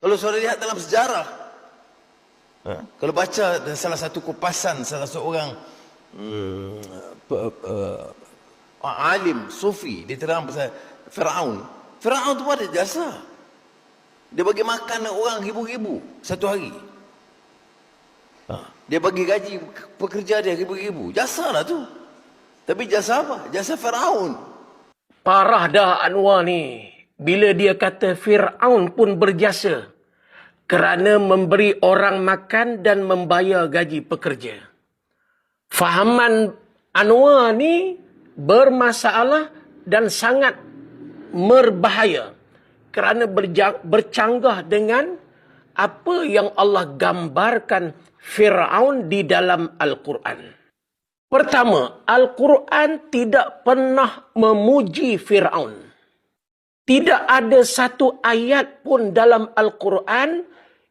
Kalau saudara lihat dalam sejarah, ha, kalau baca salah satu kupasan salah seorang hmm, uh, alim, sufi, dia terang pasal Fir'aun. Fir'aun tu ada jasa. Dia bagi makan orang ribu-ribu satu hari. Ha, dia bagi gaji pekerja dia ribu-ribu. Jasa lah tu. Tapi jasa apa? Jasa Fir'aun. Parah dah Anwar ni. Bila dia kata Fir'aun pun berjasa. Kerana memberi orang makan dan membayar gaji pekerja. Fahaman Anwar ni bermasalah dan sangat berbahaya. Kerana bercanggah dengan apa yang Allah gambarkan Fir'aun di dalam Al-Quran. Pertama, Al-Quran tidak pernah memuji Fir'aun. Tidak ada satu ayat pun dalam Al-Quran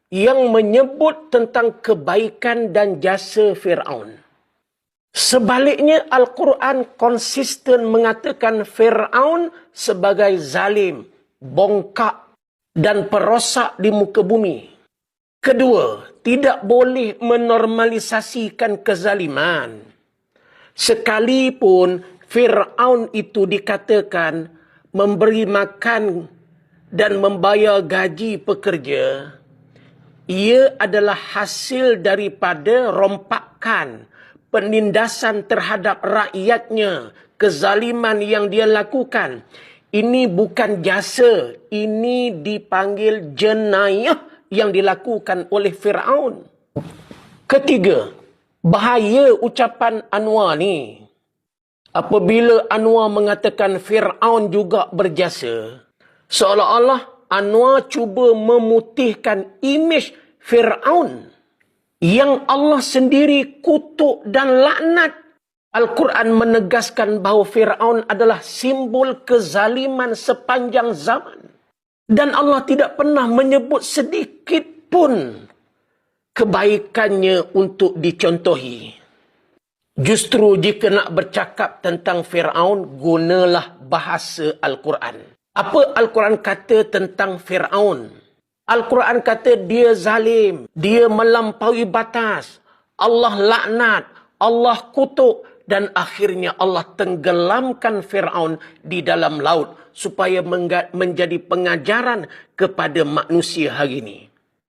yang menyebut tentang kebaikan dan jasa Fir'aun. Sebaliknya, Al-Quran konsisten mengatakan Fir'aun sebagai zalim, bongkak dan perosak di muka bumi. Kedua, tidak boleh menormalisasikan kezaliman. Sekalipun Fir'aun itu dikatakan memberi makan dan membayar gaji pekerja, ia adalah hasil daripada rompakan, penindasan terhadap rakyatnya, kezaliman yang dia lakukan. Ini bukan jasa, ini dipanggil jenayah yang dilakukan oleh Fir'aun. Ketiga, bahaya ucapan Anwar ni. Apabila Anwar mengatakan Fir'aun juga berjasa, seolah-olah Anwar cuba memutihkan imej Fir'aun yang Allah sendiri kutuk dan laknat. Al-Quran menegaskan bahawa Fir'aun adalah simbol kezaliman sepanjang zaman. Dan Allah tidak pernah menyebut sedikit pun kebaikannya untuk dicontohi. Justru jika nak bercakap tentang Fir'aun, gunalah bahasa Al-Quran. Apa Al-Quran kata tentang Fir'aun? Al-Quran kata dia zalim, dia melampaui batas, Allah laknat, Allah kutuk dan akhirnya Allah tenggelamkan Fir'aun di dalam laut supaya menjadi pengajaran kepada manusia hari ini.